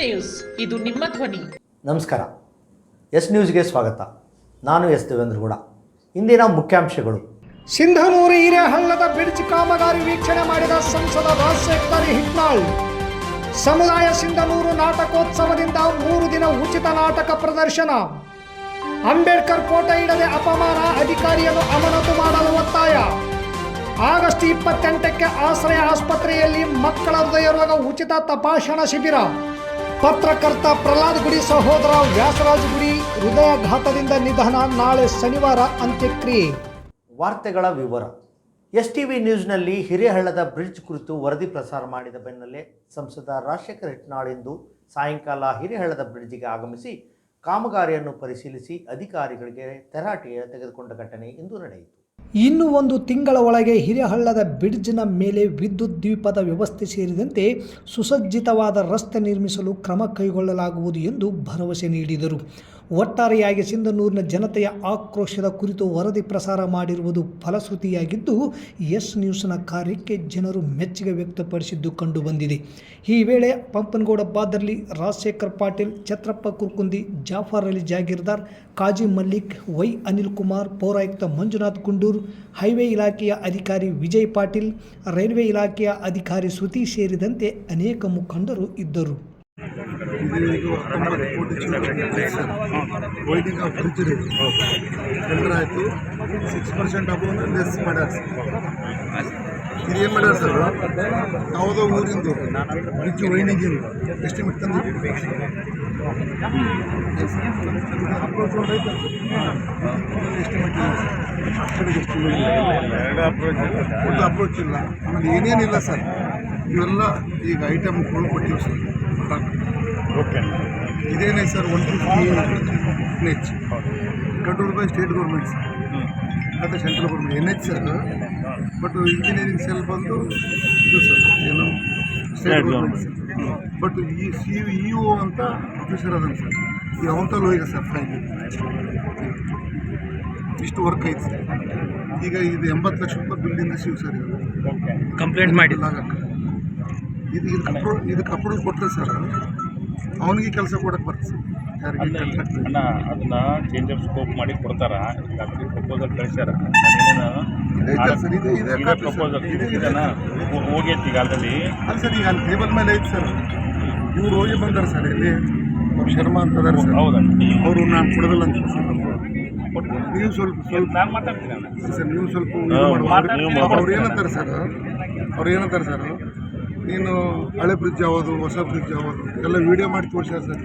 News. ಇದು ನಿಮ್ಮ ಧ್ವನಿ. ನಮಸ್ಕಾರ. ಎಸ್ ನ್ಯೂಸ್ಗೆ ಸ್ವಾಗತ. ನಾನು ಎಸ್ ದೇವೇಂದ್ರಗೌಡ ಇಂದಿನ ಮುಖ್ಯಾಂಶಗಳು. ಸಿಂಧನೂರು ಹಿರೇಹಳ್ಳದ ಬ್ರಿಡ್ಜ್ ಕಾಮಗಾರಿ ವೀಕ್ಷಣೆ ಮಾಡಿದ ಸಂಸದ ರಾಜಶೇಖರ್ ಹಿಟ್ನಾಳ್. ಸಮುದಾಯ ಸಿಂಧನೂರು ನಾಟಕೋತ್ಸವದಿಂದ ಮೂರು ದಿನ ಉಚಿತ ನಾಟಕ ಪ್ರದರ್ಶನ. ಅಂಬೇಡ್ಕರ್ ಫೋಟೋ ಇಡದೆ ಅಪಮಾನ ಅಧಿಕಾರಿಯನ್ನು ಅಮಾನತು ಮಾಡಲು ಒತ್ತಾಯ. ಆಗಸ್ಟ್ ಇಪ್ಪತ್ತೆಂಟಕ್ಕೆ ಆಶ್ರಯ ಆಸ್ಪತ್ರೆಯಲ್ಲಿ ಮಕ್ಕಳ ಹೃದಯ ರೋಗ ಉಚಿತ ತಪಾಸಣಾ ಶಿಬಿರ. ಪತ್ರಕರ್ತ ಪ್ರಹ್ಲಾದ್ ಗುಡಿ ಸಹೋದರ ವ್ಯಾಸರಾಜ್ ಗುಡಿ ಹೃದಯಾಘಾತದಿಂದ ನಿಧನ ನಾಳೆ ಶನಿವಾರ ಅಂತ್ಯಕ್ರಿಯೆ. ವಾರ್ತೆಗಳ ವಿವರ. ಎಸ್ ಟಿ ವಿ ನ್ಯೂಸ್ನಲ್ಲಿ ಹಿರೇಹಳ್ಳದ ಬ್ರಿಡ್ಜ್ ಕುರಿತು ವರದಿ ಪ್ರಸಾರ ಮಾಡಿದ ಬೆನ್ನಲ್ಲೇ ಸಂಸದ ರಾಜಶೇಖರ್ ಹೆಟ್ನಾಳಿಂದು ಸಾಯಂಕಾಲ ಹಿರೇಹಳ್ಳದ ಬ್ರಿಡ್ಜಿಗೆ ಆಗಮಿಸಿ ಕಾಮಗಾರಿಯನ್ನು ಪರಿಶೀಲಿಸಿ ಅಧಿಕಾರಿಗಳಿಗೆ ತರಾಟೆಯ ತೆಗೆದುಕೊಂಡ ಘಟನೆ ಇಂದು ನಡೆಯಿತು. ಇನ್ನು ಒಂದು ತಿಂಗಳ ಒಳಗೆ ಹಿರೇಹಳ್ಳದ ಬ್ರಿಡ್ಜ್ನ ಮೇಲೆ ವಿದ್ಯುತ್ ದ್ವೀಪದ ವ್ಯವಸ್ಥೆ ಸೇರಿದಂತೆ ಸುಸಜ್ಜಿತವಾದ ರಸ್ತೆ ನಿರ್ಮಿಸಲು ಕ್ರಮ ಕೈಗೊಳ್ಳಲಾಗುವುದು ಎಂದು ಭರವಸೆ ನೀಡಿದರು. ಒಟ್ಟಾರೆಯಾಗಿ ಸಿಂಧನೂರಿನ ಜನತೆಯ ಆಕ್ರೋಶದ ಕುರಿತು ವರದಿ ಪ್ರಸಾರ ಮಾಡಿರುವುದು ಫಲಶ್ರುತಿಯಾಗಿದ್ದು ಎಸ್ ನ್ಯೂಸ್ನ ಕಾರ್ಯಕ್ಕೆ ಜನರು ಮೆಚ್ಚುಗೆ ವ್ಯಕ್ತಪಡಿಸಿದ್ದು ಕಂಡುಬಂದಿದೆ. ಈ ವೇಳೆ ಪಂಪನಗೌಡ ಬಾದರ್ಲಿ, ರಾಜಶೇಖರ್ ಪಾಟೀಲ್, ಛತ್ರಪ್ಪ ಕುರ್ಕುಂದಿ, ಜಾಫರ್ ಅಲಿ ಜಾಗೀರ್ದಾರ್, ಕಾಜಿ ಮಲ್ಲಿಕ್, ವೈ ಅನಿಲ್ ಕುಮಾರ್, ಪೌರಾಯುಕ್ತ ಮಂಜುನಾಥ್ ಗುಂಡೂರು ಹೈವೇ ಇಲಾಖೆಯ ಅಧಿಕಾರಿ ವಿಜಯ್ ಪಾಟೀಲ್, ರೈಲ್ವೆ ಇಲಾಖೆಯ ಅಧಿಕಾರಿ ಶ್ರುತಿ ಸೇರಿದಂತೆ ಅನೇಕ ಮುಖಂಡರು ಇದ್ದರು. ಇದು ಹತ್ತೊಂಬತ್ತು crore six percent above less ಮಾಡ್ಯಾರ ಸರ್ ಏನು ಮಾಡ್ಯಾರ ಸರ್ ಯಾವುದೋ ಊರಿಂದು ಬ್ರಿಡ್ಜ್ ವೈನಿಂಗಿಂದು ಎಸ್ಟಿಮೇಟ್ ತಂದು ಅಪ್ರೋಚ್ ಅಪ್ರೋಚ್ ಇಲ್ಲ ಆಮೇಲೆ ಏನೇನಿಲ್ಲ ಸರ್ ಇವೆಲ್ಲ ಈಗ ಐಟಮ್ ಕೊಟ್ಟಿವಿ sir okay ಇದೇನೇ sir one fifty N H control by state government sir ಮತ್ತು central government N H sir but engineering cell ಬಂದು ಇದು ಸರ್ ಏನು? ಸ್ಟೇಟ್ ಗೌರ್ಮೆಂಟ್ ಸರ್ ಬಟ್ ಈ ಸಿ ಇ ಒ ಅಂತ ಆಫೀಸರ್ ಅದನ್ನು ಸರ್ ಈ ಅವಂತಲ್ಲಿ ಹೋಗಿದೆ ಸರ್ ಫೈಲ್ ಇಷ್ಟು ವರ್ಕ್ ಐತೆ ಸರ್ ಈಗ ಇದು ಎಂಬತ್ತು ಲಕ್ಷ ರೂಪಾಯಿ ಬಿಲ್ಲಿಂದ ಸಿವ್ ಸರ್ ಇದು. ಕಂಪ್ಲೇಂಟ್ ಮಾಡಿಲ್ಲ ಇದು ಇದು ಇದಕ್ಕೆ ಅಪ್ರೂವ್ ಇದಕ್ಕೆ ಅಪ್ರೂವ್ ಕೊಟ್ಟರೆ ಸರ್ ಅವನಿಗೆ ಕೆಲಸ ಕೊಡಕ್ಕೆ ಬರ್ತದೆ. ಅಣ್ಣ ಅದನ್ನ ಚೇಂಜ್ ಆಫ್ ಸ್ಕೋಪ್ ಮಾಡಿ ಕೊಡ್ತಾರ? ಈಗಾಗಲೇ ಪ್ರಪೋಸಲ್ ಕಳಿಸ್ಯಾರ. ಪ್ರಪೋಸಲ್ ಇದೆ- ಇದೆ ಇದನ್ನ ಹೋಗೈತಿ ಈಗ ಅಲ್ಲ ಸರ್ ಈಗ ಅಲ್ಲಿ ಟೇಬಲ್ ಮೇಲೆ ಐತೆ ಸರ್. ಇವ್ರು ಹೋಗಿ ಬಂದಾರೆ ಸರ್ ಇಲ್ಲಿ. ಶರ್ಮಾ ಅಂತ ಅದರ ಸರ್. ಹೌದಣ್ಣ ಅವರು ನಾನು ಕೊಡೋದಿಲ್ಲ ಅಂತ ನೀವು ಸ್ವಲ್ಪ ಸ್ವಲ್ಪ. ನಾನು ಮಾತಾಡ್ತೀನಿ ಸರ್ ನೀವು ಸ್ವಲ್ಪ. ಅವ್ರು ಏನಂತಾರೆ ಸರ್? ಅವ್ರು ಏನಂತಾರೆ ಸರ್? ನೀನು ಹಳೆ ಬ್ರಿಡ್ಜ್ ಯಾವುದು ಹೊಸ ಬ್ರಿಡ್ಜ್ ಯಾವುದು? ಎಲ್ಲ ವಿಡಿಯೋ ಮಾಡಿ ತೋರಿಸ ಸರ್.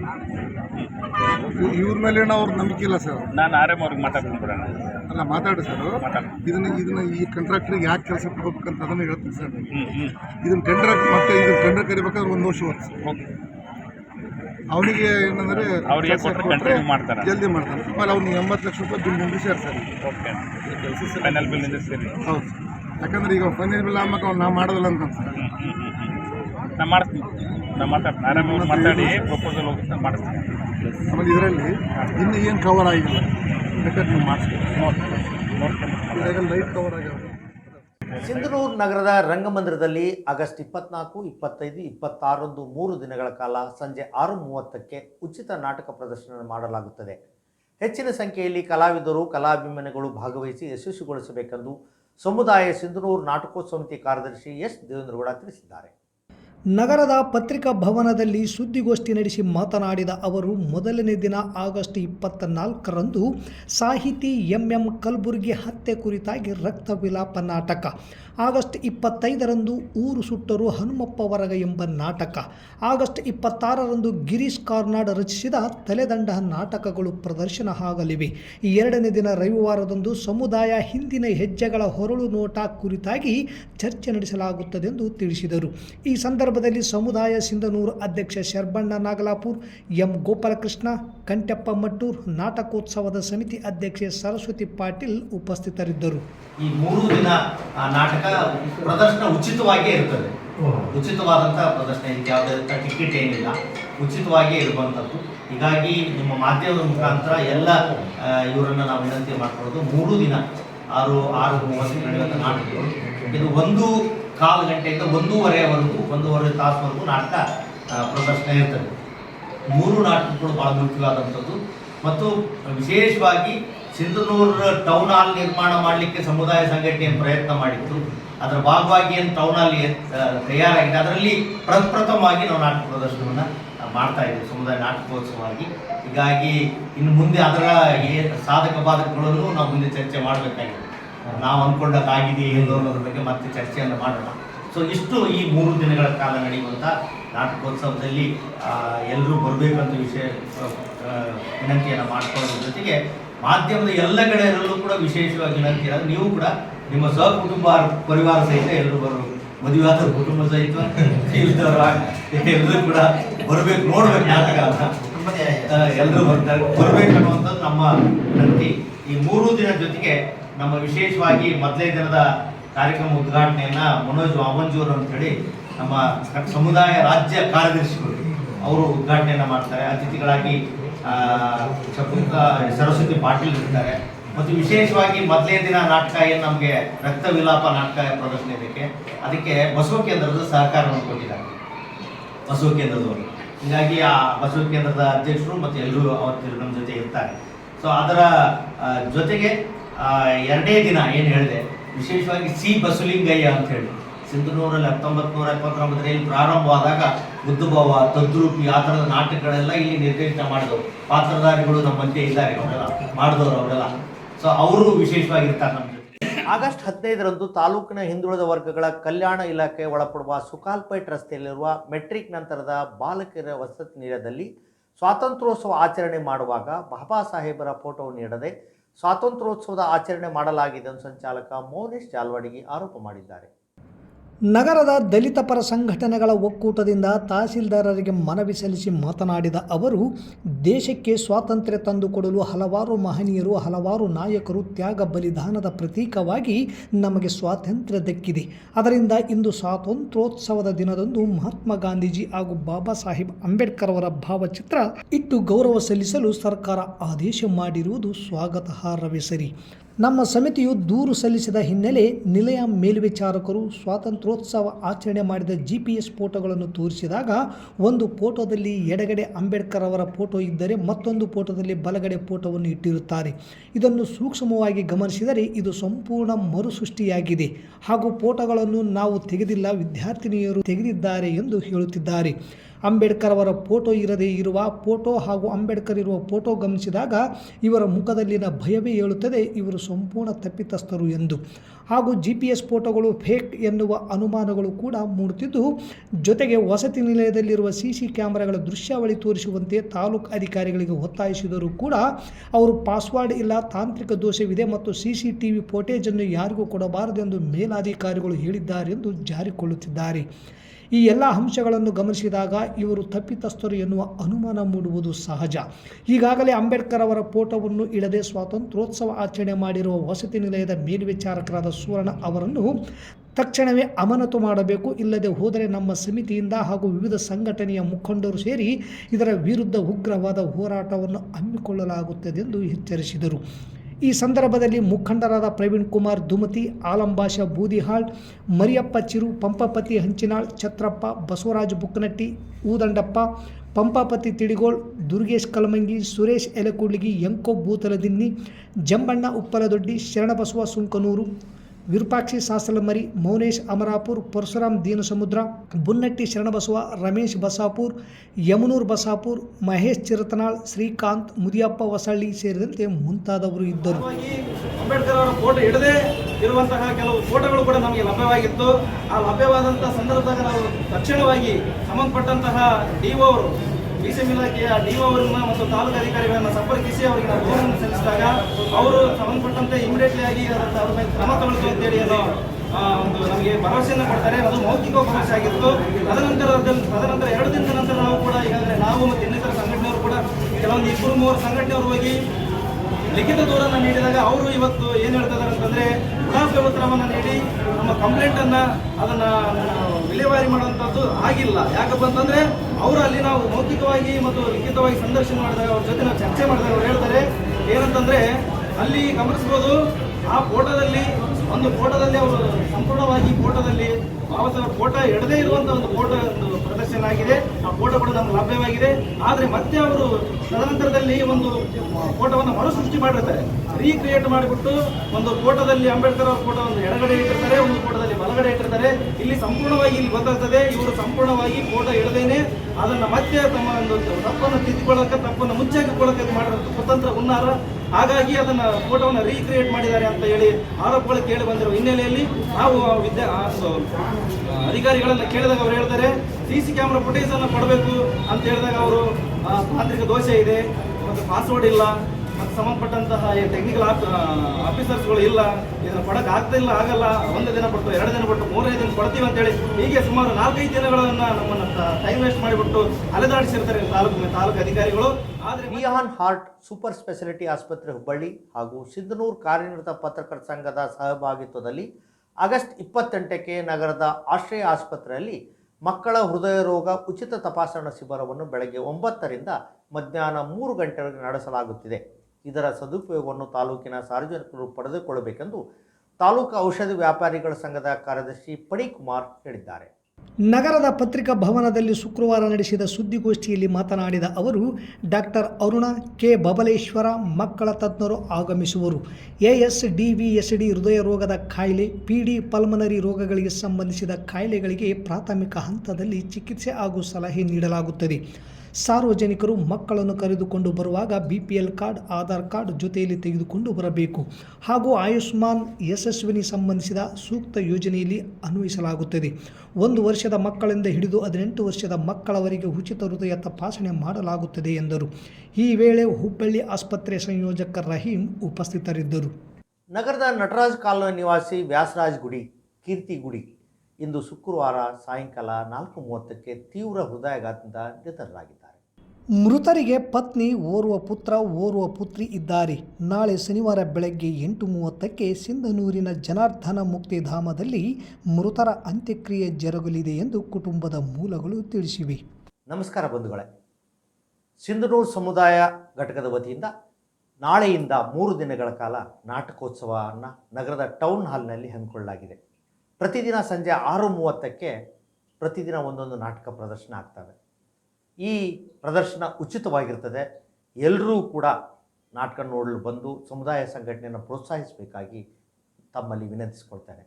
ಇವ್- ಇವ್ರ ಮೇಲೆ ಅವ್ರ ನಂಬಿಕೆ ಇಲ್ಲ ಸರ್. ನಾನು ಆರ್ ಎಂ ಅವ್ರಿಗೆ ಮಾತಾಡ್ತೀನಿ ಬಿಡೋಣ. ಅಲ್ಲ ಮಾತಾಡಿ ಸರ್. ಇದನ್ನ ಇದನ್ನ ಈ ಕಂಟ್ರಾಕ್ಟ್ರಿಗೆ ಯಾಕೆ ಕೆಲಸ ಕೊಡ್ಬೇಕಂತ ಅದನ್ನ ಹೇಳ್ತೀನಿ ಸರ್. ಇದನ್ನ ಕಂಟ್ರಾಕ್ಟ್ ಮತ್ತೆ ಇದನ್ನ ಟೆಂಡರ್ ಕರಿಬೇಕಾದ್ರೆ ಒಂದು ವರ್ಷ ಹೋಗುತ್ತೆ ಸರ್. ಅವನಿಗೆ ಏನಂದ್ರೆ ಅವ್ರಿಗೆ ಮಾಡ್ತಾರೆ. ಜಲ್ದಿ ಮಾಡ್ತಾನೆ ಆಮೇಲೆ ಅವ್ನು ಎಂಬತ್ತು ಲಕ್ಷ ರೂಪಾಯಿ ಬಿಲ್ ನಿಂದಿಸ್ಯಾರ ಸರ್. ಓಕೆ. ಫೈನಲ್ ಬಿಲ್ ಸೇರಿ. ಹೌದು. ಯಾಕಂದ್ರೆ ಈಗ ಫೈನಲ್ ಬಿಲ್ ಆಮೇಲೆ ಅವ್ನು ನಾವು ಮಾಡೋದಿಲ್ಲ ಅಂತ ಸರ್ ಹ್ಞೂ ಹ್ಞೂ ಹ್ಞೂ ನಾ ಮಾಡ್ತೀನಿ. ನಾ ಮಾತಾಡ್ತೀನಿ. ಮಾತಾಡಿ ಪ್ರಪೋಸಲ್ ಹೋಗಿ ನಾನು ಮಾಡಿಸ್ತೀನಿ ಆಮೇಲೆ ಇದರಲ್ಲಿ ಇನ್ನು ಏನು ಕವರ್ ಆಗಿಲ್ಲ. ಬೇಕಾದ್ರೆ ನೀವು ಮಾಡಿಸ್ಬೇಕು ಲೈಟ್ ಕವರ್ ಆಗಿರೋದು ಸಿಂಧನೂರು ನಗರದ ರಂಗಮಂದಿರದಲ್ಲಿ ಆಗಸ್ಟ್ ಇಪ್ಪತ್ನಾಲ್ಕು ಇಪ್ಪತ್ತೈದು ಇಪ್ಪತ್ತಾರರಂದು ಮೂರು ದಿನಗಳ ಕಾಲ ಸಂಜೆ ಆರು ಮೂವತ್ತಕ್ಕೆ ಉಚಿತ ನಾಟಕ ಪ್ರದರ್ಶನ ಮಾಡಲಾಗುತ್ತದೆ. ಹೆಚ್ಚಿನ ಸಂಖ್ಯೆಯಲ್ಲಿ ಕಲಾವಿದರು ಕಲಾಭಿಮಾನಿಗಳು ಭಾಗವಹಿಸಿ ಯಶಸ್ವಿಗೊಳಿಸಬೇಕೆಂದು ಸಮುದಾಯ ಸಿಂಧನೂರು ನಾಟಕೋತ್ಸವ ಸಮಿತಿ ಕಾರ್ಯದರ್ಶಿ ಎಸ್ ದೇವೇಂದ್ರಗೌಡ ತಿಳಿಸಿದ್ದಾರೆ. ನಗರದ ಪತ್ರಿಕಾ ಭವನದಲ್ಲಿ ಸುದ್ದಿಗೋಷ್ಠಿ ನಡೆಸಿ ಮಾತನಾಡಿದ ಅವರು, ಮೊದಲನೇ ದಿನ ಆಗಸ್ಟ್ ಇಪ್ಪತ್ತ ನಾಲ್ಕರಂದು ಸಾಹಿತಿ ಎಂ ಎಂ ಕಲಬುರ್ಗಿ ಹತ್ಯೆ ಕುರಿತಾಗಿ ರಕ್ತ ವಿಲಾಪ ನಾಟಕ. ಆಗಸ್ಟ್ ಇಪ್ಪತ್ತೈದರಂದು ಊರು ಸುಟ್ಟರು ಹನುಮಪ್ಪ ವರಗ ಎಂಬ ನಾಟಕ. ಆಗಸ್ಟ್ ಇಪ್ಪತ್ತಾರರಂದು ಗಿರೀಶ್ ಕಾರ್ನಾಡ್ ರಚಿಸಿದ ತಲೆದಂಡ ನಾಟಕಗಳು ಪ್ರದರ್ಶನ ಆಗಲಿವೆ. ಈ ಎರಡನೇ ದಿನ ರವಿವಾರದಂದು ಸಮುದಾಯ ಹಿಂದಿನ ಹೆಜ್ಜೆಗಳ ಹೊರಳು ನೋಟ ಕುರಿತಾಗಿ ಚರ್ಚೆ ನಡೆಸಲಾಗುತ್ತದೆ ಎಂದು ತಿಳಿಸಿದರು. ಈ ಸಂದರ್ಭದಲ್ಲಿ ಸಮುದಾಯ ಸಿಂಧನೂರು ಅಧ್ಯಕ್ಷ ಶರ್ಬಣ್ಣ ನಾಗಲಾಪುರ್ ಎಂ ಗೋಪಾಲಕೃಷ್ಣ ಕಂಟೆಪ್ಪ ಮಟ್ಟೂರ್ ನಾಟಕೋತ್ಸವದ ಸಮಿತಿ ಅಧ್ಯಕ್ಷೆ ಸರಸ್ವತಿ ಪಾಟೀಲ್ ಉಪಸ್ಥಿತರಿದ್ದರು. ಈ ಮೂರು ದಿನ ಆ ನಾಟಕ ಪ್ರದರ್ಶನ ಉಚಿತವಾಗಿಯೇ ಇರ್ತದೆ ಉಚಿತವಾದಂತಹ ಪ್ರದರ್ಶನ ಇದಕ್ಕೆ ಯಾವುದೇ ಟಿಕೆಟ್ ಏನಿಲ್ಲ. ಉಚಿತವಾಗಿಯೇ ಇರುವಂಥದ್ದು ಹೀಗಾಗಿ ನಿಮ್ಮ ಮಾಧ್ಯಮದ ಮುಖಾಂತರ ಎಲ್ಲ ಇವರನ್ನ ನಾವು ವಿನಂತಿ ಮಾಡ್ಕೊಳ್ಳೋದು ಮೂರು ದಿನ ಆರು ಆರು ಮೂವತ್ತು ನಡೆಯುವಂಥ ನಾಟಕಗಳು. ಇದು ಒಂದು ಕಾಲು ಗಂಟೆಯಿಂದ ಒಂದೂವರೆವರೆಗೂ, ಒಂದೂವರೆ ತಾಸುವರೆಗೂ ನಾಟಕ ಪ್ರದರ್ಶನ ಇರ್ತದೆ. ಮೂರು ನಾಟಕಗಳು ಬಹಳ ಮುಖ್ಯವಾದಂಥದ್ದು. ಮತ್ತು ವಿಶೇಷವಾಗಿ ಸಿಂಧನೂರು ಟೌನ್ ಹಾಲ್ ನಿರ್ಮಾಣ ಮಾಡಲಿಕ್ಕೆ ಸಮುದಾಯ ಸಂಘಟನೆ ಪ್ರಯತ್ನ ಮಾಡಿತ್ತು. ಅದರ ಭಾಗವಾಗಿ ಏನು ಟೌನ್ ಹಾಲ್ ತಯಾರಾಗಿದೆ. ಅದರಲ್ಲಿ ಪ್ರಪ್ರಥಮವಾಗಿ ನಾವು ನಾಟಕ ಪ್ರದರ್ಶನವನ್ನು ಮಾಡ್ತಾ ಇದ್ದೀವಿ, ಸಮುದಾಯ ನಾಟಕೋತ್ಸವವಾಗಿ. ಹೀಗಾಗಿ ಇನ್ನು ಮುಂದೆ ಅದರ ಸಾಧಕ ಬಾಧಕಗಳನ್ನು ನಾವು ಮುಂದೆ ಚರ್ಚೆ ಮಾಡಬೇಕಾಗಿದೆ. ನಾವು ಅಂದ್ಕೊಂಡದ್ದಾಗಿದೆ ಎಂದು ಅನ್ನೋದ್ರ ಬಗ್ಗೆ ಮತ್ತೆ ಚರ್ಚೆಯನ್ನು ಮಾಡೋಣ. ಸೊ ಇಷ್ಟು ಈ ಮೂರು ದಿನಗಳ ಕಾಲ ನಡೆಯುವಂಥ ನಾಟಕೋತ್ಸವದಲ್ಲಿ ಎಲ್ಲರೂ ಬರಬೇಕಂತ ವಿಷಯ ವಿನಂತಿಯನ್ನು ಮಾಡ್ಕೊಳ್ಳೋದ್ರ ಜೊತೆಗೆ ಮಾಧ್ಯಮದ ಎಲ್ಲ ಕಡೆಯಲ್ಲೂ ಕೂಡ ವಿಶೇಷವಾಗಿ ವಿನಂತಿ ಇರೋದು ನೀವು ಕೂಡ ನಿಮ್ಮ ಸಹಕುಟುಂಬ ಪರಿವಾರ ಸಹಿತ ಎಲ್ಲರೂ ಬರಬೇಕು ಮದುವೆಯಾದ ಕುಟುಂಬ ಸಹಿತ ಎಲ್ಲರೂ ಕೂಡ ಬರಬೇಕು ನೋಡ್ಬೇಕು ನಾಟಕ ಎಲ್ಲರೂ ಬರ್ತಾರೆ ಬರಬೇಕು ಅನ್ನುವಂಥದ್ದು ನಮ್ಮ ವಿನಂತಿ. ಈ ಮೂರು ದಿನ ಜೊತೆಗೆ ನಮ್ಮ ವಿಶೇಷವಾಗಿ ಮೊದಲೇ ದಿನದ ಕಾರ್ಯಕ್ರಮ ಉದ್ಘಾಟನೆಯನ್ನ ಮನೋಜ್ ವಾಮಂಜೂರ್ ಅಂತ ಹೇಳಿ ನಮ್ಮ ಸಮುದಾಯ ರಾಜ್ಯ ಕಾರ್ಯದರ್ಶಿಗಳು ಅವರು ಉದ್ಘಾಟನೆಯನ್ನು ಮಾಡ್ತಾರೆ. ಅತಿಥಿಗಳಾಗಿ ಶಕುಂತ, ಸರಸ್ವತಿ ಪಾಟೀಲ್ ಇರ್ತಾರೆ. ಮತ್ತು ವಿಶೇಷವಾಗಿ ಮೊದಲೇ ದಿನ ನಾಟಕ ಏನು ನಮಗೆ ರಕ್ತ ವಿಲಾಪ ನಾಟಕ ಪ್ರದರ್ಶನ ಇದಕ್ಕೆ ಅದಕ್ಕೆ ಬಸವ ಕೇಂದ್ರದ ಸಹಕಾರವನ್ನು ಕೊಟ್ಟಿದ್ದಾರೆ. ಬಸವ ಕೇಂದ್ರದವರು. ಹೀಗಾಗಿ ಆ ಬಸವ ಕೇಂದ್ರದ ಅಧ್ಯಕ್ಷರು ಮತ್ತು ಎಲ್ಲರೂ ಅವತ್ತು ನಮ್ಮ ಜೊತೆ ಇರ್ತಾರೆ. ಸೊ ಅದರ ಜೊತೆಗೆ ಆ, ಎರಡನೇ ದಿನ ಏನು ಹೇಳಿದೆ? ವಿಶೇಷವಾಗಿ ಸಿ ಬಸುಲಿಂಗಯ್ಯ ಅಂತ ಹೇಳಿ ಸಿಂಧನೂರಲ್ಲಿ ಹತ್ತೊಂಬತ್ತು ನೂರ ಎಪ್ಪತ್ತೊಂಬತ್ತರಲ್ಲಿ ಪ್ರಾರಂಭವಾದಾಗ ಬುದ್ಧಭಾವ ತದ್ರೂಪಿ ಆ ಥರದ ನಾಟಕಗಳೆಲ್ಲ ಇಲ್ಲಿ ನಿರ್ದೇಶನ ಮಾಡಿದವು. ಪಾತ್ರಧಾರಿಗಳು ನಮ್ಮ ಮಧ್ಯೆ ಇದ್ದಾರೆ ಅವರೆಲ್ಲ ಮಾಡಿದವರು ಅವರೆಲ್ಲ. ಸೊ ಅವರು ವಿಶೇಷವಾಗಿರ್ತಾರೆ ನಮ್ಮ ಆಗಸ್ಟ್ ಹದಿನೈದರಂದು ತಾಲೂಕಿನ ಹಿಂದುಳಿದ ವರ್ಗಗಳ ಕಲ್ಯಾಣ ಇಲಾಖೆ ಒಳಪಡುವ ಸುಕಾಲ್ಪೇಟ್ ರಸ್ತೆಯಲ್ಲಿರುವ ಮೆಟ್ರಿಕ್ ನಂತರದ ಬಾಲಕಿಯರ ವಸತಿ ನಿಲಯದಲ್ಲಿ ಸ್ವಾತಂತ್ರ್ಯೋತ್ಸವ ಆಚರಣೆ ಮಾಡುವಾಗ ಬಾಬಾ ಸಾಹೇಬರ ಫೋಟೋ ನೀಡದೆ ಸ್ವಾತಂತ್ರ್ಯೋತ್ಸವದ ಆಚರಣೆ ಮಾಡಲಾಗಿದೆ ಸಂಚಾಲಕ ಮೌನೇಶ್ ಜಾಲ್ವಾಡಿಗೆ ಆರೋಪ ಮಾಡಿದ್ದಾರೆ. ನಗರದ ದಲಿತ ಪರ ಸಂಘಟನೆಗಳ ಒಕ್ಕೂಟದಿಂದ ತಹಸೀಲ್ದಾರರಿಗೆ ಮನವಿ ಸಲ್ಲಿಸಿ ಮಾತನಾಡಿದ ಅವರು, ದೇಶಕ್ಕೆ ಸ್ವಾತಂತ್ರ್ಯ ತಂದುಕೊಡಲು ಹಲವಾರು ಮಹನೀಯರು, ಹಲವಾರು ನಾಯಕರು ತ್ಯಾಗ ಬಲಿದಾನದ ಪ್ರತೀಕವಾಗಿ ನಮಗೆ ಸ್ವಾತಂತ್ರ್ಯ ದಕ್ಕಿದೆ. ಅದರಿಂದ ಇಂದು ಸ್ವಾತಂತ್ರ್ಯೋತ್ಸವದ ದಿನದಂದು ಮಹಾತ್ಮ ಗಾಂಧೀಜಿ ಹಾಗೂ ಬಾಬಾ ಸಾಹೇಬ್ ಅಂಬೇಡ್ಕರ್ ಅವರ ಭಾವಚಿತ್ರ ಇಟ್ಟು ಗೌರವ ಸಲ್ಲಿಸಲು ಸರ್ಕಾರ ಆದೇಶ ಮಾಡಿರುವುದು ಸ್ವಾಗತಾರ್ಹವೇ ಸರಿ. ನಮ್ಮ ಸಮಿತಿಯು ದೂರು ಸಲ್ಲಿಸಿದ ಹಿನ್ನೆಲೆ ನಿಲಯ ಮೇಲ್ವಿಚಾರಕರು ಸ್ವಾತಂತ್ರ್ಯೋತ್ಸವ ಆಚರಣೆ ಮಾಡಿದ ಜಿ ಪಿ ಎಸ್ ಫೋಟೋಗಳನ್ನು ತೋರಿಸಿದಾಗ ಒಂದು ಫೋಟೋದಲ್ಲಿ ಎಡಗಡೆ ಅಂಬೇಡ್ಕರ್ ಅವರ ಫೋಟೋ ಇದ್ದರೆ ಮತ್ತೊಂದು ಫೋಟೋದಲ್ಲಿ ಬಲಗಡೆ ಫೋಟೋವನ್ನು ಇಟ್ಟಿರುತ್ತಾರೆ. ಇದನ್ನು ಸೂಕ್ಷ್ಮವಾಗಿ ಗಮನಿಸಿದರೆ ಇದು ಸಂಪೂರ್ಣ ಮರುಸೃಷ್ಟಿಯಾಗಿದೆ. ಹಾಗೂ ಫೋಟೋಗಳನ್ನು ನಾವು ತೆಗೆದಿಲ್ಲ, ವಿದ್ಯಾರ್ಥಿನಿಯರು ತೆಗೆದಿದ್ದಾರೆ ಎಂದು ಹೇಳುತ್ತಿದ್ದಾರೆ. ಅಂಬೇಡ್ಕರ್ ಅವರ ಫೋಟೋ ಇರದೇ ಇರುವ ಫೋಟೋ ಹಾಗೂ ಅಂಬೇಡ್ಕರ್ ಇರುವ ಫೋಟೋ ಗಮನಿಸಿದಾಗ ಇವರ ಮುಖದಲ್ಲಿನ ಭಯವೇ ಹೇಳುತ್ತದೆ ಇವರು ಸಂಪೂರ್ಣ ತಪ್ಪಿತಸ್ಥರು ಎಂದು. ಹಾಗೂ ಜಿ ಪಿ ಎಸ್ ಫೋಟೋಗಳು ಫೇಕ್ ಎನ್ನುವ ಅನುಮಾನಗಳು ಕೂಡ ಮೂಡುತ್ತಿದ್ದು, ಜೊತೆಗೆ ವಸತಿ ನಿಲಯದಲ್ಲಿರುವ ಸಿ ಸಿ ಕ್ಯಾಮೆರಾಗಳ ದೃಶ್ಯಾವಳಿ ತೋರಿಸುವಂತೆ ತಾಲೂಕು ಅಧಿಕಾರಿಗಳಿಗೆ ಒತ್ತಾಯಿಸಿದರೂ ಕೂಡ ಅವರು ಪಾಸ್ವರ್ಡ್ ಇಲ್ಲ, ತಾಂತ್ರಿಕ ದೋಷವಿದೆ ಮತ್ತು ಸಿ ಸಿ ಟಿ ವಿ ಫೋಟೇಜನ್ನು ಯಾರಿಗೂ ಕೊಡಬಾರದೆಂದು ಮೇಲಾಧಿಕಾರಿಗಳು ಹೇಳಿದ್ದಾರೆಂದು ಜಾರಿಕೊಳ್ಳುತ್ತಿದ್ದಾರೆ. ಈ ಎಲ್ಲ ಅಂಶಗಳನ್ನು ಗಮನಿಸಿದಾಗ ಇವರು ತಪ್ಪಿತಸ್ಥರು ಎನ್ನುವ ಅನುಮಾನ ಮೂಡುವುದು ಸಹಜ. ಈಗಾಗಲೇ ಅಂಬೇಡ್ಕರ್ ಅವರ ಫೋಟೋವನ್ನು ಇಡದೆ ಸ್ವಾತಂತ್ರ್ಯೋತ್ಸವ ಆಚರಣೆ ಮಾಡಿರುವ ವಸತಿ ನಿಲಯದ ಮೇಲ್ವಿಚಾರಕರಾದ ಸುವರ್ಣ ಅವರನ್ನು ತಕ್ಷಣವೇ ಅಮಾನತು ಮಾಡಬೇಕು, ಇಲ್ಲದೆ ಹೋದರೆ ನಮ್ಮ ಸಮಿತಿಯಿಂದ ಹಾಗೂ ವಿವಿಧ ಸಂಘಟನೆಯ ಮುಖಂಡರು ಸೇರಿ ಇದರ ವಿರುದ್ಧ ಉಗ್ರವಾದ ಹೋರಾಟವನ್ನು ಹಮ್ಮಿಕೊಳ್ಳಲಾಗುತ್ತದೆ ಎಂದು ಎಚ್ಚರಿಸಿದರು. ಈ ಸಂದರ್ಭದಲ್ಲಿ ಮುಖಂಡರಾದ ಪ್ರವೀಣ್ ಕುಮಾರ್ ದುಮತಿ ಆಲಂಬಾಷ, ಬೂದಿಹಾಳ್, ಮರಿಯಪ್ಪ ಚಿರು, ಪಂಪಪತಿ ಹಂಚಿನಾಳ್, ಛತ್ರಪ್ಪ ಬಸವರಾಜ್ ಬುಕ್ಕನಟ್ಟಿ, ಊದಂಡಪ್ಪ, ಪಂಪಾಪತಿ ತಿಡಿಗೋಳ್, ದುರ್ಗೇಶ್ ಕಲಮಂಗಿ, ಸುರೇಶ್ ಎಲೆಕುಡ್ಲಿಗಿ, ಎಂಕೋ ಬೂತಲದಿನ್ನಿ ಜಂಬಣ್ಣ ಉಪ್ಪಲದೊಡ್ಡಿ, ಶರಣಬಸವ ಸುಂಕನೂರು ವಿರೂಪಾಕ್ಷಿ ಸಾಸಲಮರಿ ಮೌನೇಶ್ ಅಮರಾಪುರ್, ಪರಶುರಾಮ್ ದೀನಸಮುದ್ರ, ಬುನ್ನಟ್ಟಿ ಶರಣಬಸವ, ರಮೇಶ್ ಬಸಾಪುರ್, ಯಮನೂರ್ ಬಸಾಪುರ್, ಮಹೇಶ್ ಚಿರತನಾಳ್, ಶ್ರೀಕಾಂತ್, ಮುದಿಯಪ್ಪ ವಸಳ್ಳಿ ಸೇರಿದಂತೆ ಮುಂತಾದವರು ಇದ್ದರು. ಅಂಬೇಡ್ಕರ್ ಅವರ ಫೋಟೋ ಹಿಡದೆ ಇರುವಂತಹ ಕೆಲವು ಫೋಟೋಗಳು ಕೂಡ ನಮಗೆ ಲಭ್ಯವಾಗಿತ್ತು. ಆ ಲಭ್ಯವಾದಂತಹ ಸಂದರ್ಭದಾಗ ನಾವು ತಕ್ಷಣವಾಗಿ ಸಂಬಂಧಪಟ್ಟಂತಹ ಡಿಒ ಅವರು ಬಿ ಸಿ ಎಂ ಇಲಾಖೆಯ ಡಿಒ ಅವರನ್ನ ಮತ್ತು ತಾಲೂಕು ಅಧಿಕಾರಿಗಳನ್ನ ಸಂಪರ್ಕಿಸಿ ಅವರಿಗೆ ನಾವು ದೂರನ್ನು ಸಲ್ಲಿಸಿದಾಗ ಅವರು ಸಂಬಂಧಪಟ್ಟಂತೆ ಇಮಿಡಿಯೇಟ್ಲಿ ಆಗಿ ಅದರ ಮೇಲೆ ಕ್ರಮ ತಗೊಳ್ತು ಅಂತೇಳಿ ಅನ್ನೋ ಒಂದು ನಮಗೆ ಭರವಸೆಯನ್ನು ಕೊಡ್ತಾರೆ. ಅದು ಮೌಖಿಕ ಭರವಸೆ ಆಗಿತ್ತು. ತದನಂತರ ತದನಂತರ ಎರಡು ದಿನದ ನಂತರ ನಾವು ಕೂಡ ಈಗಾಗಲೇ ನಾವು ಮತ್ತು ಇನ್ನಿತರ ಸಂಘಟನೆಯವರು ಕೂಡ ಕೆಲವೊಂದು ಇಬ್ಬರು ಮೂವರು ಸಂಘಟನೆಯವರು ಹೋಗಿ ಲಿಖಿತ ದೂರನ್ನು ನೀಡಿದಾಗ ಅವರು ಇವತ್ತು ಏನು ಹೇಳ್ತಾ ಇದ್ದಾರೆ ಅಂತಂದ್ರೆ ಉತ್ತರವನ್ನು ನೀಡಿ ನಮ್ಮ ಕಂಪ್ಲೇಂಟ್ ಅನ್ನ ಅದನ್ನ ವಿಲೇವಾರಿ ಮಾಡುವಂಥದ್ದು ಆಗಿಲ್ಲ. ಯಾಕಪ್ಪ ಅಂತಂದ್ರೆ ಅವರು ಅಲ್ಲಿ ನಾವು ಮೌಖಿಕವಾಗಿ ಮತ್ತು ಲಿಖಿತವಾಗಿ ಸಂದರ್ಶನ ಮಾಡಿದಾಗ ಅವ್ರ ಜೊತೆ ನಾವು ಚರ್ಚೆ ಮಾಡಿದಾಗ ಅವ್ರು ಹೇಳ್ತಾರೆ, ಏನಂತಂದ್ರೆ ಅಲ್ಲಿ ಗಮನಿಸ್ಬೋದು ಆ ಫೋಟೋದಲ್ಲಿ, ಒಂದು ಫೋಟೋದಲ್ಲಿ ಅವರು ಸಂಪೂರ್ಣವಾಗಿ ಫೋಟೋದಲ್ಲಿ ಬಾಬಾ ಫೋಟೋ ಎಡದೇ ಇರುವಂತ ಒಂದು ಫೋಟೋ ಒಂದು ಪ್ರದರ್ಶನ ಆಗಿದೆ. ಆ ಫೋಟೋ ಕೂಡ ನಮ್ಗೆ ಲಭ್ಯವಾಗಿದೆ. ಆದ್ರೆ ಮತ್ತೆ ಅವರು ತದನಂತರದಲ್ಲಿ ಒಂದು ಫೋಟೋವನ್ನು ಮರುಸೃಷ್ಟಿ ಮಾಡಿರ್ತಾರೆ. ರೀಕ್ರಿಯೇಟ್ ಮಾಡಿಬಿಟ್ಟು ಒಂದು ಫೋಟೋದಲ್ಲಿ ಅಂಬೇಡ್ಕರ್ ಅವ್ರ ಫೋಟೋ ಒಂದು ಎಡಗಡೆ ಇಟ್ಟಿರ್ತಾರೆ, ಒಂದು ಫೋಟೋದಲ್ಲಿ ಬಲಗಡೆ ಇಟ್ಟಿರ್ತಾರೆ. ಇಲ್ಲಿ ಸಂಪೂರ್ಣವಾಗಿ ಇಲ್ಲಿ ಗೊತ್ತಾಗ್ತದೆ, ಇವರು ಸಂಪೂರ್ಣವಾಗಿ ಫೋಟೋ ಇಡದೇನೆ ಅದನ್ನ ಮತ್ತೆ ತಮ್ಮ ಒಂದು ತಪ್ಪನ್ನು ತಿದ್ದುಕೊಳ್ಳಕ್ಕೆ ತಪ್ಪನ್ನು ಮುಚ್ಚಾಕಿಕೊಳ್ಳಕ್ಕೆ ಮಾಡಿರೋ ಸ್ವತಂತ್ರ ಹುನ್ನಾರ. ಹಾಗಾಗಿ ಅದನ್ನ ಫೋಟೋವನ್ನು ರೀಕ್ರಿಯೇಟ್ ಮಾಡಿದ್ದಾರೆ ಅಂತ ಹೇಳಿ ಆರೋಪಗಳು ಕೇಳಿ ಬಂದಿರುವ ಹಿನ್ನೆಲೆಯಲ್ಲಿ ನಾವು ವಿದ್ಯಾ ಅಧಿಕಾರಿಗಳನ್ನ ಕೇಳಿದಾಗ ಅವರು ಹೇಳ್ತಾರೆ, ಸಿ ಸಿ ಕ್ಯಾಮ್ರಾ ಫುಟೇಜ್ ಅನ್ನು ಕೊಡಬೇಕು ಅಂತ ಹೇಳಿದಾಗ ಅವರು ತಾಂತ್ರಿಕ ದೋಷ ಇದೆ, ಮತ್ತು ಪಾಸ್ವರ್ಡ್ ಇಲ್ಲ ಸಂಬಂಧಪಟ್ಟಂತಹ ಟೆಕ್ನಿಕಲ್ ಆಫೀಸರ್ಸ್ಗಳು ಇಲ್ಲ, ಇದನ್ನು ಕೊಡಕ್ಕೆ ಆಗ್ತಾ ಇಲ್ಲ, ಆಗಲ್ಲ, ಒಂದು ದಿನ ಬಿಟ್ಟು ಎರಡು ದಿನ ಬಿಟ್ಟು ಮೂರನೇ ದಿನ ಕೊಡ್ತೀವಿ ಅಂತೇಳಿ ಹೀಗೆ ಸುಮಾರು ನಾಲ್ಕೈದು ದಿನಗಳನ್ನ ನಮ್ಮನ್ನು ಟೈಮ್ ವೇಸ್ಟ್ ಮಾಡಿಬಿಟ್ಟು ಅಲೆದಾಡಿಸಿರ್ತಾರೆ ತಾಲೂಕು ತಾಲೂಕು ಅಧಿಕಾರಿಗಳು. ಆದರೆ ಮಿಯಾನ್ ಹಾರ್ಟ್ ಸೂಪರ್ ಸ್ಪೆಷಾಲಿಟಿ ಆಸ್ಪತ್ರೆ ಹುಬ್ಬಳ್ಳಿ ಹಾಗೂ ಸಿಂಧನೂರು ಕಾರ್ಯನಿರತ ಪತ್ರಕರ್ತ ಸಂಘದ ಸಹಭಾಗಿತ್ವದಲ್ಲಿ ಆಗಸ್ಟ್ ಇಪ್ಪತ್ತೆಂಟಕ್ಕೆ ನಗರದ ಆಶ್ರಯ ಆಸ್ಪತ್ರೆಯಲ್ಲಿ ಮಕ್ಕಳ ಹೃದಯ ರೋಗ ಉಚಿತ ತಪಾಸಣಾ ಶಿಬಿರವನ್ನು ಬೆಳಗ್ಗೆ ಒಂಬತ್ತರಿಂದ ಮಧ್ಯಾಹ್ನ ಮೂರು ಗಂಟೆವರೆಗೆ ನಡೆಸಲಾಗುತ್ತಿದೆ. ಇದರ ಸದುಪಯೋಗವನ್ನು ತಾಲೂಕಿನ ಸಾರ್ವಜನಿಕರು ಪಡೆದುಕೊಳ್ಳಬೇಕೆಂದು ತಾಲೂಕು ಔಷಧಿ ವ್ಯಾಪಾರಿಗಳ ಸಂಘದ ಕಾರ್ಯದರ್ಶಿ ಪಡಿಕುಮಾರ್ ಹೇಳಿದ್ದಾರೆ. ನಗರದ ಪತ್ರಿಕಾ ಭವನದಲ್ಲಿ ಶುಕ್ರವಾರ ನಡೆಸಿದ ಸುದ್ದಿಗೋಷ್ಠಿಯಲ್ಲಿ ಮಾತನಾಡಿದ ಅವರು, ಡಾಕ್ಟರ್ ಅರುಣ ಕೆ. ಬಬಲೇಶ್ವರ ಮಕ್ಕಳ ತಜ್ಞರು ಆಗಮಿಸುವರು. AS D V S D ಹೃದಯ ರೋಗದ ಕಾಯಿಲೆ ಪಿ ಡಿ ಪಲ್ಮನರಿ ರೋಗಗಳಿಗೆ ಸಂಬಂಧಿಸಿದ ಕಾಯಿಲೆಗಳಿಗೆ ಪ್ರಾಥಮಿಕ ಹಂತದಲ್ಲಿ ಚಿಕಿತ್ಸೆ ಹಾಗೂ ಸಲಹೆ ನೀಡಲಾಗುತ್ತದೆ. ಸಾರ್ವಜನಿಕರು ಮಕ್ಕಳನ್ನು ಕರೆದುಕೊಂಡು ಬರುವಾಗ B P L card, Aadhaar card ಜೊತೆಯಲ್ಲಿ ತೆಗೆದುಕೊಂಡು ಬರಬೇಕು. ಹಾಗೂ ಆಯುಷ್ಮಾನ್ ಯಶಸ್ವಿನಿ ಸಂಬಂಧಿಸಿದ ಸೂಕ್ತ ಯೋಜನೆಯಲ್ಲಿ ಅನ್ವಯಿಸಲಾಗುತ್ತದೆ. ಒಂದು ವರ್ಷದ ಮಕ್ಕಳಿಂದ ಹಿಡಿದು ಹದಿನೆಂಟು ವರ್ಷದ ಮಕ್ಕಳವರೆಗೆ ಉಚಿತ ಹೃದಯ ತಪಾಸಣೆ ಮಾಡಲಾಗುತ್ತದೆ ಎಂದರು. ಈ ವೇಳೆ ಹುಬ್ಬಳ್ಳಿ ಆಸ್ಪತ್ರೆ ಸಂಯೋಜಕ ರಹೀಂ ಉಪಸ್ಥಿತರಿದ್ದರು. ನಗರದ ನಟರಾಜ್ ಕಾಲೋನಿ ನಿವಾಸಿ ವ್ಯಾಸರಾಜ್ ಗುಡಿ, ಕೀರ್ತಿ ಗುಡಿ ಇಂದು ಶುಕ್ರವಾರ ಸಾಯಂಕಾಲ ನಾಲ್ಕು ಮೂವತ್ತಕ್ಕೆ ತೀವ್ರ ಹೃದಯಾಘಾತದಿಂದ ನಿಧನರಾಗಿದ್ದಾರೆ. ಮೃತರಿಗೆ ಪತ್ನಿ ಓರ್ವ ಪುತ್ರ, ಓರ್ವ ಪುತ್ರಿ ಇದ್ದಾರೆ. ನಾಳೆ ಶನಿವಾರ ಬೆಳಗ್ಗೆ ಎಂಟು ಮೂವತ್ತಕ್ಕೆ ಸಿಂಧನೂರಿನ ಜನಾರ್ದನ ಮುಕ್ತಿಧಾಮದಲ್ಲಿ ಮೃತರ ಅಂತ್ಯಕ್ರಿಯೆ ಜರುಗಲಿದೆ ಎಂದು ಕುಟುಂಬದ ಮೂಲಗಳು ತಿಳಿಸಿವೆ. ನಮಸ್ಕಾರ ಬಂಧುಗಳೇ. ಸಿಂಧನೂರು ಸಮುದಾಯ ಘಟಕದ ವತಿಯಿಂದ ನಾಳೆಯಿಂದ ಮೂರು ದಿನಗಳ ಕಾಲ ನಾಟಕೋತ್ಸವವನ್ನು ನಗರದ ಟೌನ್ ಹಾಲ್ನಲ್ಲಿ ಹಮ್ಮಿಕೊಳ್ಳಲಾಗಿದೆ. ಪ್ರತಿದಿನ ಸಂಜೆ ಆರು ಮೂವತ್ತಕ್ಕೆ ಪ್ರತಿದಿನ ಒಂದೊಂದು ನಾಟಕ ಪ್ರದರ್ಶನ ಆಗ್ತವೆ. ಈ ಪ್ರದರ್ಶನ ಉಚಿತವಾಗಿರ್ತದೆ. ಎಲ್ಲರೂ ಕೂಡ ನಾಟಕ ನೋಡಲು ಬಂದು ಸಮುದಾಯ ಸಂಘಟನೆಯನ್ನು ಪ್ರೋತ್ಸಾಹಿಸಬೇಕಾಗಿ ತಮ್ಮಲ್ಲಿ ವಿನಂತಿಸಿಕೊಳ್ತೇನೆ.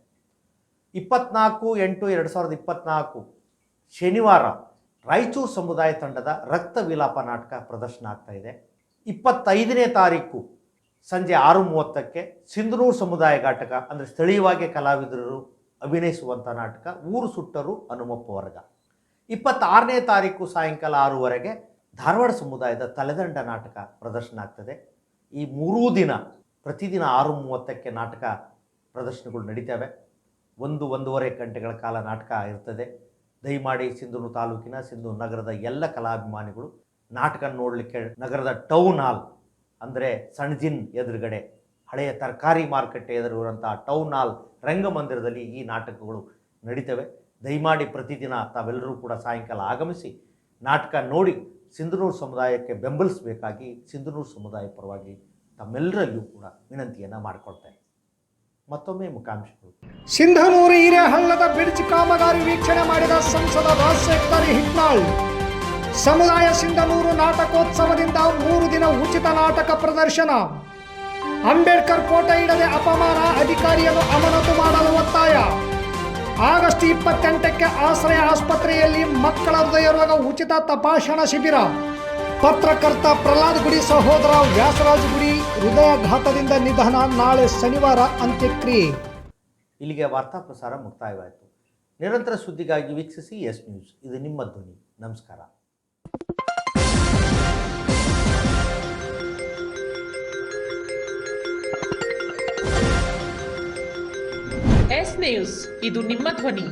ಇಪ್ಪತ್ನಾಲ್ಕು ಎಂಟು ಎರಡು ಸಾವಿರದ ಇಪ್ಪತ್ನಾಲ್ಕು ಶನಿವಾರ ರಾಯಚೂರು ಸಮುದಾಯ ತಂಡದ ರಕ್ತ ವಿಲಾಪ ನಾಟಕ ಪ್ರದರ್ಶನ ಆಗ್ತಾ ಇದೆ. ಇಪ್ಪತ್ತೈದನೇ ತಾರೀಕು ಸಂಜೆ ಆರು ಮೂವತ್ತಕ್ಕೆ ಸಿಂಧನೂರು ಸಮುದಾಯ ಘಟಕ, ಅಂದರೆ ಸ್ಥಳೀಯವಾಗಿ ಕಲಾವಿದರು ಅಭಿನಯಿಸುವಂಥ ನಾಟಕ, ಊರು ಸುಟ್ಟರು ಹನುಮಪ್ಪ ವರ್ಗ. ಇಪ್ಪತ್ತಾರನೇ ತಾರೀಕು ಸಾಯಂಕಾಲ ಆರೂವರೆಗೆ ಧಾರವಾಡ ಸಮುದಾಯದ ತಲೆದಂಡ ನಾಟಕ ಪ್ರದರ್ಶನ ಆಗ್ತದೆ. ಈ ಮೂರೂ ದಿನ ಪ್ರತಿದಿನ ಆರು ಮೂವತ್ತಕ್ಕೆ ನಾಟಕ ಪ್ರದರ್ಶನಗಳು ನಡೀತವೆ. ಒಂದು ಒಂದೂವರೆ ಗಂಟೆಗಳ ಕಾಲ ನಾಟಕ ಇರ್ತದೆ. ದಯಮಾಡಿ ಸಿಂಧೂರು ತಾಲೂಕಿನ ಸಿಂಧೂರು ನಗರದ ಎಲ್ಲ ಕಲಾಭಿಮಾನಿಗಳು ನಾಟಕ ನೋಡಲಿಕ್ಕೆ ನಗರದ ಟೌನ್ ಹಾಲ್ ಅಂದರೆ ಸಣ್ಜಿನ್ ಎದುರುಗಡೆ, ಹಳೆಯ ತರಕಾರಿ ಮಾರುಕಟ್ಟೆ ಎದುರುವಂಥ ಟೌನ್ ಹಾಲ್ ರಂಗಮಂದಿರದಲ್ಲಿ ಈ ನಾಟಕಗಳು ನಡೀತವೆ. ದಯಮಾಡಿ ಪ್ರತಿದಿನ ತಾವೆಲ್ಲರೂ ಕೂಡ ಸಾಯಂಕಾಲ ಆಗಮಿಸಿ ನಾಟಕ ನೋಡಿ ಸಿಂಧನೂರು ಸಮುದಾಯಕ್ಕೆ ಬೆಂಬಲಿಸಬೇಕಾಗಿ ಸಿಂಧನೂರು ಸಮುದಾಯ ಪರವಾಗಿ ತಮ್ಮೆಲ್ಲರಲ್ಲೂ ಕೂಡ ವಿನಂತಿಯನ್ನು ಮಾಡಿಕೊಳ್ತೇನೆ. ಮತ್ತೊಮ್ಮೆ ಮುಖಾಂಶಗಳು. ಸಿಂಧನೂರು ಹಿರೇಹಳ್ಳದ ಬ್ರಿಡ್ಜ್ ಕಾಮಗಾರಿ ವೀಕ್ಷಣೆ ಮಾಡಿದ ಸಂಸದ ರಾಜಶೇಖರ್ ಹಿಟ್ನಾಳ್. ಸಮುದಾಯ ಸಿಂಧನೂರು ನಾಟಕೋತ್ಸವದಿಂದ ಮೂರು ದಿನ ಉಚಿತ ನಾಟಕ ಪ್ರದರ್ಶನ. ಅಂಬೇಡ್ಕರ್ ಫೋಟೋ ಇಡದೆ ಅಪಮಾನ ಅಧಿಕಾರಿಯನ್ನು ಅಮಾನತು ಮಾಡಲು ಒತ್ತಾಯ. ಆಗಸ್ಟ್ ಇಪ್ಪತ್ತೆಂಟಕ್ಕೆ ಆಶ್ರಯ ಆಸ್ಪತ್ರೆಯಲ್ಲಿ ಮಕ್ಕಳ ಹೃದಯ ರೋಗ ಉಚಿತ ತಪಾಸಣಾ ಶಿಬಿರ. ಪತ್ರಕರ್ತ ಪ್ರಹ್ಲಾದ್ ಗುಡಿ ಸಹೋದರ ವ್ಯಾಸರಾಜ್ ಗುಡಿ ಹೃದಯಾಘಾತದಿಂದ ನಿಧನ ನಾಳೆ ಶನಿವಾರ ಅಂತ್ಯಕ್ರಿಯೆ. ಇಲ್ಲಿಗೆ ವಾರ್ತಾ ಪ್ರಸಾರ ಮುಕ್ತಾಯವಾಯಿತು. ನಿರಂತರ ಸುದ್ದಿಗಾಗಿ ವೀಕ್ಷಿಸಿ ಎಸ್ ನ್ಯೂಸ್. ಇದು ನಿಮ್ಮ ಧ್ವನಿ. ನಮಸ್ಕಾರ. ಎಸ್ ನ್ಯೂಸ್ ಇದು ನಿಮ್ಮ ಧ್ವನಿ